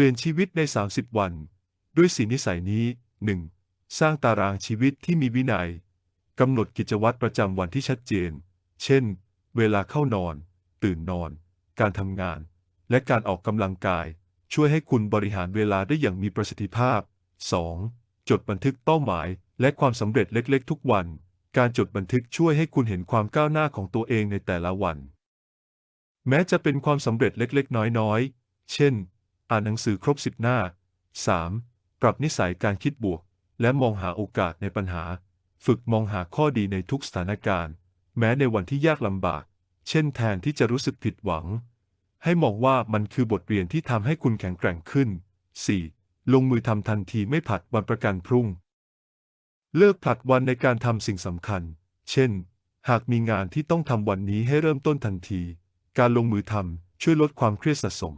ปลี่ยนชีวิตใน 30 วัน ด้วยสีนิสัยนี้ 1. สร้างตารางชีวิตที่มีวินัย กำหนดกิจวัตรประจำวันที่ชัดเจน เช่น เวลาเข้านอน ตื่นนอน การทำงาน และการออกกำลังกาย ช่วยให้คุณบริหารเวลาได้อย่างมีประสิทธิภาพ 2. จดบันทึกเป้าหมาย และความสำเร็จเล็กๆ ทุกวัน การจดบันทึกช่วยให้คุณเห็นความก้าวหน้าของตัวเองในแต่ละวัน แม้จะเป็นความสำเร็จเล็กๆ น้อยๆ เช่น อ่านหนังสือครบสิบหน้า 3. ปรับนิสัยการคิดบวก และมองหาโอกาสในปัญหา ฝึกมองหาข้อดีในทุกสถานการณ์ แม้ในวันที่ยากลำบาก เช่นแทนที่จะรู้สึกผิดหวัง ให้มองว่ามันคือบทเรียนที่ทำให้คุณแข็งแกร่งขึ้น 4. ลงมือทำทันทีไม่ผัดวันประกันพรุ่ง เลิกผลัดวันในการทำสิ่งสำคัญ เช่น หากมีงานที่ต้องทำวันนี้ให้เริ่มต้นทันที การลงมือทำช่วยลดความเครียดสะสม